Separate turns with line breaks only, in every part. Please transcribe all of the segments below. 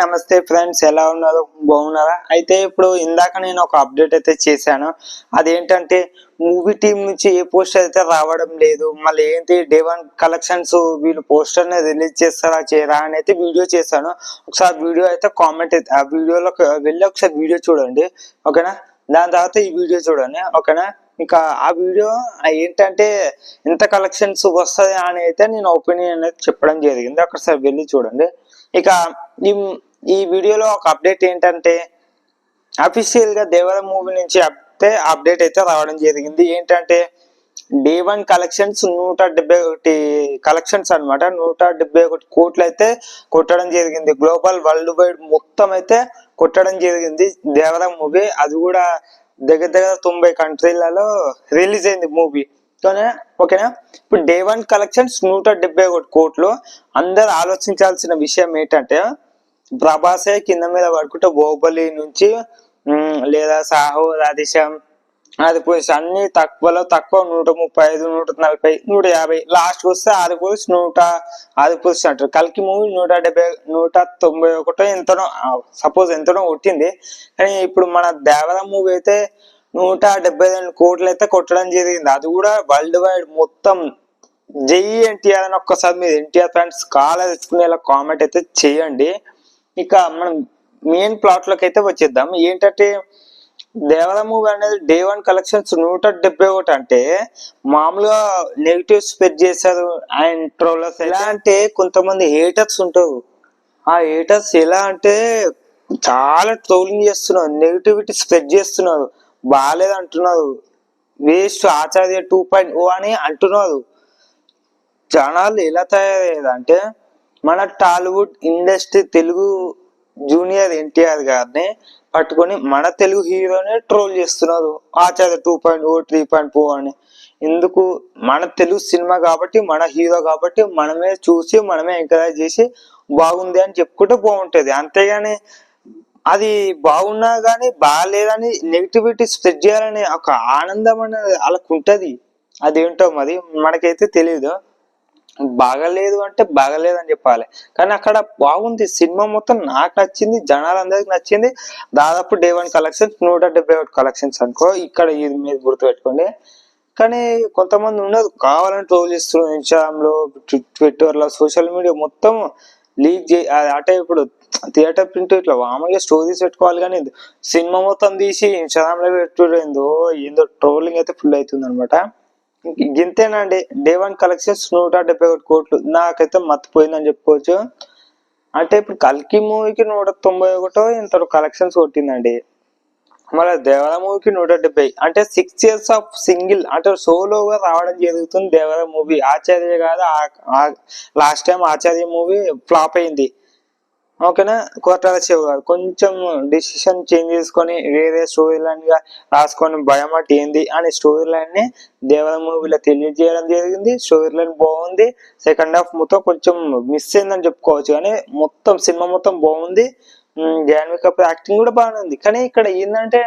నమస్తే ఫ్రెండ్స్ ఎలా ఉన్నారు? బాగున్నారా? అయితే ఇప్పుడు ఇందాక నేను ఒక అప్డేట్ అయితే చేశాను. అదేంటంటే మూవీ టీం నుంచి ఏ పోస్టర్ అయితే రావడం లేదు మళ్ళీ ఏంటి డే వన్ కలెక్షన్స్ వీళ్ళు పోస్టర్ని రిలీజ్ చేస్తారా చేయరా అని అయితే వీడియో చేశాను. ఒకసారి వీడియో అయితే కామెంట్ అయితే ఆ వీడియోలోకి వెళ్ళి ఒకసారి వీడియో చూడండి ఓకేనా? దాని తర్వాత ఈ వీడియో చూడండి ఓకేనా? ఇంకా ఆ వీడియో ఏంటంటే ఎంత కలెక్షన్స్ వస్తుంది అని అయితే నేను ఒపీనియన్ అనేది చెప్పడం జరిగింది. ఒకసారి వెళ్ళి చూడండి. ఇక ఈ ఈ వీడియోలో ఒక అప్డేట్ ఏంటంటే అఫీషియల్గా దేవర మూవీ నుంచి అయితే అప్డేట్ అయితే రావడం జరిగింది. ఏంటంటే డే వన్ కలెక్షన్స్ నూట డెబ్బై ఒకటి కలెక్షన్స్ అన్నమాట. నూట డెబ్బై ఒకటి కోట్లు అయితే కొట్టడం జరిగింది. గ్లోబల్ వరల్డ్ వైడ్ మొత్తం అయితే కొట్టడం జరిగింది దేవర మూవీ. అది కూడా దగ్గర దగ్గర తొంభై కంట్రీలలో రిలీజ్ అయింది మూవీ ఓకేనా? ఇప్పుడు డే వన్ కలెక్షన్స్ నూట డెబ్బై ఒకటి కోట్లు. అందరు ఆలోచించాల్సిన విషయం ఏంటంటే ప్రభాసే కింద మీద పడుకుంటే బాహుబలి నుంచి లేదా సాహో రాధేశ్యామ్ అది పోయి అన్ని తక్కువలో తక్కువ నూట ముప్పై ఐదు నూట నలభై నూట యాభై. లాస్ట్ వస్తే ఆది పోసి నూట ఆది పోసి అంటారు. కలికి మూవీ నూట డెబ్బై నూట తొంభై ఒకటో ఎంతనో సపోజ్ ఎంతనో కొట్టింది. కానీ ఇప్పుడు మన దేవర మూవీ అయితే నూట డెబ్బై రెండు కోట్లు అయితే కొట్టడం జరిగింది. అది కూడా వరల్డ్ వైడ్ మొత్తం జై ఎన్టీఆర్ అని ఒక్కసారి మీరు ఎన్టీఆర్ ఫ్రెండ్స్ కాల్ తెచ్చుకునేలా కామెంట్ అయితే చేయండి. ఇక మనం మెయిన్ ప్లాట్లోకి అయితే వచ్చేద్దాం. ఏంటంటే దేవర మూవీ అనేది డే వన్ కలెక్షన్స్ నూట డెబ్బై ఒకటి అంటే మామూలుగా నెగిటివ్ స్పెడ్ చేశారు. అండ్ ట్రోలర్స్ ఎలా అంటే కొంతమంది హేటర్స్ ఉంటారు. ఆ హేటర్స్ ఎలా అంటే చాలా ట్రోలింగ్ చేస్తున్నారు. నెగిటివిటీ స్ప్రెడ్ చేస్తున్నారు. బాగాలేదు అంటున్నారు. Waste Acharya two point O అని అంటున్నారు. జనాలు ఎలా తయారయ్యేది అంటే మన టాలీవుడ్ ఇండస్ట్రీ తెలుగు జూనియర్ ఎన్టీఆర్ గారిని పట్టుకొని మన తెలుగు హీరోని ట్రోల్ చేస్తున్నారు Acharya two point O three point four అని. ఎందుకు? మన తెలుగు సినిమా కాబట్టి మన హీరో కాబట్టి మనమే చూసి మనమే ఎంకరేజ్ చేసి బాగుంది అని చెప్పుకుంటే బాగుంటుంది. అంతేగాని అది బాగున్నా కానీ బాగాలేదని నెగిటివిటీ స్ప్రెడ్ చేయాలని ఒక ఆనందం అనేది వాళ్ళకు ఉంటుంది. అదేంటో మరి మనకైతే తెలియదు బాగలేదు అంటే బాగలేదు అని చెప్పాలి. కానీ అక్కడ బాగుంది. సినిమా మొత్తం నాకు నచ్చింది జనాలందరికి నచ్చింది. దాదాపు డే వన్ కలెక్షన్స్ నూట డెబ్బై ఒకటి కలెక్షన్స్ అనుకో ఇక్కడ ఇది మీరు గుర్తుపెట్టుకోండి. కానీ కొంతమంది ఉండదు కావాలని ట్రోల్ చేస్తున్నారు ఇన్స్టాగ్రామ్లో ట్విట్టర్లో సోషల్ మీడియా మొత్తం లీక్ చే అది అంటే ఇప్పుడు థియేటర్ ప్రింట్ ఇట్లా మామూలుగా స్టోరీస్ పెట్టుకోవాలి కానీ సినిమా మొత్తం తీసి ఇన్స్టాగ్రామ్లో లో పెట్టుడేందో ఏందో ట్రోలింగ్ అయితే ఫుల్ అవుతుంది అనమాట గింతేనండి. డే వన్ కలెక్షన్స్ నూట డెబ్బై ఒకటి కోట్లు. నాకైతే మర్చిపోయిందని చెప్పుకోవచ్చు. అంటే ఇప్పుడు కల్కి మూవీకి నూట తొంభై ఒకటో ఇంత కలెక్షన్స్ కొట్టిందండి. మళ్ళీ దేవర మూవీకి నూట డెబ్బై. అంటే సిక్స్ ఇయర్స్ ఆఫ్ సింగిల్ అంటే సోలోగా రావడం జరుగుతుంది దేవర మూవీ. ఆచార్య కాదు last time Acharya movie flop అయింది. ఓకేనా? కోటాల శివ గారు కొంచెం డిసిషన్ చేంజ్ చేసుకొని వేరే స్టోరీ లైన్గా రాసుకొని భయం అటు ఏంది అని స్టోరీ లైన్ని దేవర మూవీలో తెలియజేయడం జరిగింది. స్టోరీ లైన్ బాగుంది. సెకండ్ హాఫ్ మొత్తం కొంచెం మిస్ అయిందని చెప్పుకోవచ్చు కానీ మొత్తం సినిమా మొత్తం బాగుంది. ఉమ్, జాన్వీ కపూర్ యాక్టింగ్ కూడా బాగానే ఉంది. కానీ ఇక్కడ ఏంటంటే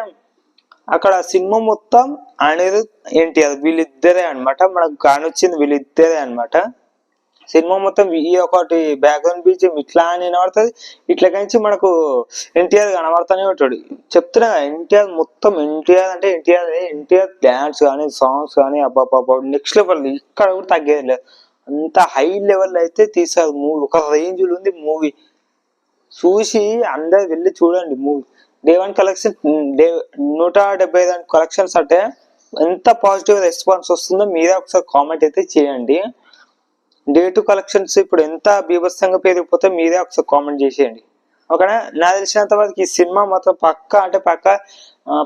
అక్కడ సినిమా మొత్తం అనిరుద్ ఎన్టీఆర్ వీళ్ళిద్దరే అన్నమాట. మనకు కానొచ్చింది వీళ్ళిద్దరే అన్నమాట. సినిమా మొత్తం ఈ ఒకటి బ్యాక్గ్రౌండ్ బీచ్ ఇట్లా అని వినబడుతుంది. ఇట్లా కంచి మనకు ఎన్టీఆర్ కనబడుతూనే ఉంటాడు. చెప్తున్నా ఎన్టీఆర్ మొత్తం ఎన్టీఆర్ అంటే ఎన్టీఆర్ ఎన్టీఆర్ డాన్స్ కానీ సాంగ్స్ కానీ అబ్బాబ్బా నెక్స్ట్ లెవెల్ ఇక్కడ కూడా తగ్గేది లేదు. అంత హై లెవెల్ అయితే తీసారు మూవీ ఒక రేంజ్లో ఉంది మూవీ చూసి అందరు వెళ్ళి చూడండి movie day one collection day నూట డెబ్బై ఐదు కలెక్షన్స్ అంటే ఎంత పాజిటివ్ రెస్పాన్స్ వస్తుందో మీరే ఒకసారి కామెంట్ అయితే చేయండి. డే టు కలెక్షన్స్ ఇప్పుడు ఎంత బీభత్సంగా పెరిగిపోతే మీరే ఒకసారి కామెంట్ చేసేయండి. ఓకేనా? నా తెలిసినంత వరకు ఈ సినిమా మొత్తం పక్క అంటే పక్క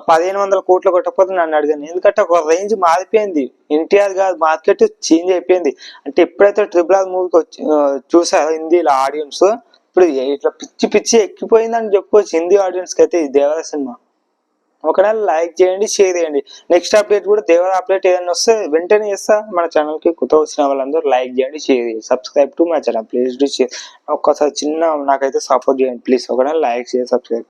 పదిహేను వందల కోట్లు కొట్టకపోతే నన్ను అడిగాను ఎందుకంటే ఒక రేంజ్ మారిపోయింది. ఎన్టీఆర్ కాదు మార్కెట్ చేంజ్ అయిపోయింది. అంటే ఎప్పుడైతే ట్రిపుల్ ఆర్ మూవీకి వచ్చి చూసారో హిందీలో ఆడియన్స్ ఇప్పుడు ఇట్లా పిచ్చి పిచ్చి ఎక్కిపోయిందని చెప్పుకోవచ్చు హిందీ ఆడియన్స్కి అయితే ఈ దేవర సినిమా. ఒకవేళ లైక్ చేయండి షేర్ చేయండి. నెక్స్ట్ అప్డేట్ కూడా దేవర అప్డేట్ ఏదైనా వస్తే వెంటనే చేస్తా. మన ఛానల్కి కొత్త వచ్చిన వాళ్ళందరూ లైక్ చేయండి షేర్ చేయండి. Subscribe to my channel please do share ఒక్కసారి చిన్న నాకైతే సపోర్ట్ చేయండి. ప్లీజ్ ఒకవేళ లైక్ చేయండి సబ్స్క్రైబ్